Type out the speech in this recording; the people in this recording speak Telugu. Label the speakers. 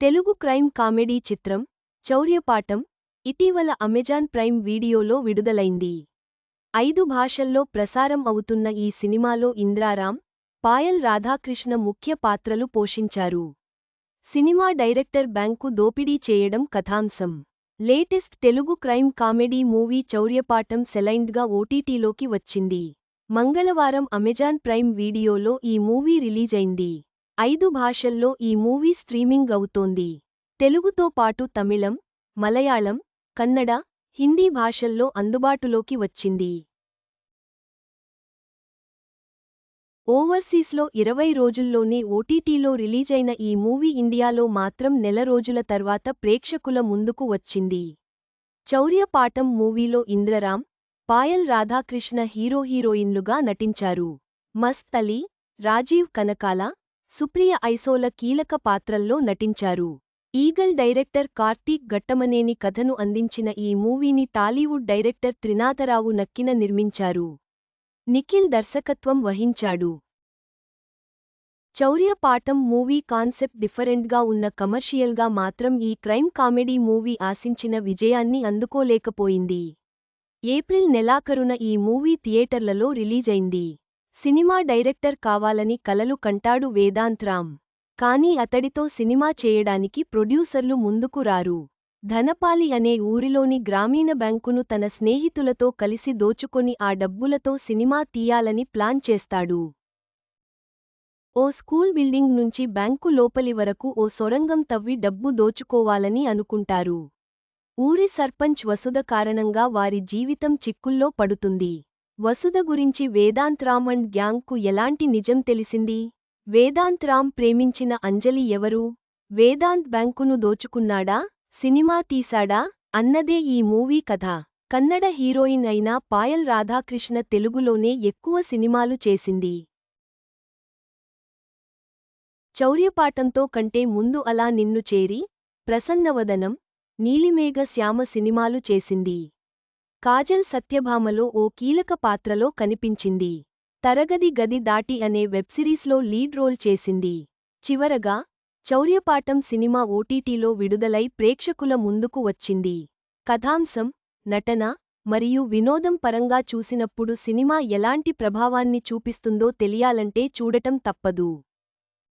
Speaker 1: తెలుగు క్రైమ్ కామెడీ చిత్రం చౌర్యపాఠం ఇటీవల అమెజాన్ ప్రైమ్ వీడియోలో విడుదలైంది. ఐదు భాషల్లో ప్రసారం అవుతున్న ఈ సినిమాలో ఇంద్రారాం పాయల్ రాధాకృష్ణ ముఖ్య పాత్రలు పోషించారు. సినిమా డైరెక్టర్ బ్యాంకు దోపిడీ చేయడం కథాంశం. Latest Telugu crime comedy movie Chouryapaatam సెలైండ్గా ఓటీటీలోకి వచ్చింది. మంగళవారం అమెజాన్ ప్రైమ్ వీడియోలో ఈ మూవీ రిలీజైంది. ఐదు భాషల్లో ఈ మూవీ స్ట్రీమింగ్ అవుతోంది. తెలుగుతో పాటు తమిళం మలయాళం కన్నడ హిందీ భాషల్లో అందుబాటులోకి వచ్చింది. ఓవర్సీస్లో ఇరవై రోజుల్లోనే ఓటీటీలో రిలీజైన ఈ మూవీ ఇండియాలో మాత్రం నెల రోజుల తర్వాత ప్రేక్షకుల ముందుకు వచ్చింది. చౌర్యపాఠం మూవీలో ఇంద్రరాం పాయల్ రాధాకృష్ణ హీరో హీరోయిన్లుగా నటించారు. మస్త్ అలీ రాజీవ్ కనకాల సుప్రియ ఐసోల కీలక పాత్రల్లో నటించారు. ఈగల్ డైరెక్టర్ కార్తీక్ గట్టమనేని కథను అందించిన ఈ మూవీని టాలీవుడ్ డైరెక్టర్ త్రినాథరావు నక్కిన నిర్మించారు. నిఖిల్ దర్శకత్వం వహించాడు. చౌర్యపాఠం మూవీ కాన్సెప్ట్ డిఫరెంట్గా ఉన్న కమర్షియల్గా మాత్రం ఈ క్రైమ్ కామెడీ మూవీ ఆశించిన విజయాన్ని అందుకోలేకపోయింది. ఏప్రిల్ నెలాఖరున ఈ మూవీ థియేటర్లలో రిలీజైంది. సినిమా డైరెక్టర్ కావాలని కలలు కంటాడు వేదాంత్ రామ్. కానీ అతడితో సినిమా చేయడానికి ప్రొడ్యూసర్లు ముందుకు రారు. ధనపాలి అనే ఊరిలోని గ్రామీణ బ్యాంకును తన స్నేహితులతో కలిసి దోచుకొని ఆ డబ్బులతో సినిమా తీయాలని ప్లాన్ చేస్తాడు. ఓ స్కూల్ బిల్డింగ్ నుంచి బ్యాంకు లోపలి వరకు ఓ సొరంగం తవ్వి డబ్బు దోచుకోవాలని అనుకుంటారు. ఊరి సర్పంచ్ వసుధ కారణంగా వారి జీవితం చిక్కుల్లో పడుతుంది. వసుధ గురించి వేదాంత్ రామ్ అండ్ గ్యాంగ్కు ఎలాంటి నిజం తెలిసింది? వేదాంత్ రామ్ ప్రేమించిన అంజలి ఎవరు? వేదాంత్ బ్యాంకును దోచుకున్నాడా? సినిమా తీశాడా? అన్నదే ఈ మూవీ కథ. కన్నడ హీరోయిన్ అయిన పాయల్ రాధాకృష్ణ తెలుగులోనే ఎక్కువ సినిమాలు చేసింది. చౌర్యపాఠంతో కంటే ముందు అలా నిన్ను చేరి ప్రసన్నవదనం నీలిమేఘ శ్యామ సినిమాలు చేసింది. కాజల్ సత్యభామలో ఓ కీలక పాత్రలో కనిపించింది. తరగది గది దాటి అనే వెబ్సిరీస్లో లీడ్ రోల్ చేసింది. చివరగా చౌర్యపాఠం సినిమా ఓటీటీలో విడుదలై ప్రేక్షకుల ముందుకు వచ్చింది. కథాంశం నటన మరియు వినోదం పరంగా చూసినప్పుడు సినిమా ఎలాంటి ప్రభావాన్ని చూపిస్తుందో తెలియాలంటే చూడటం తప్పదు.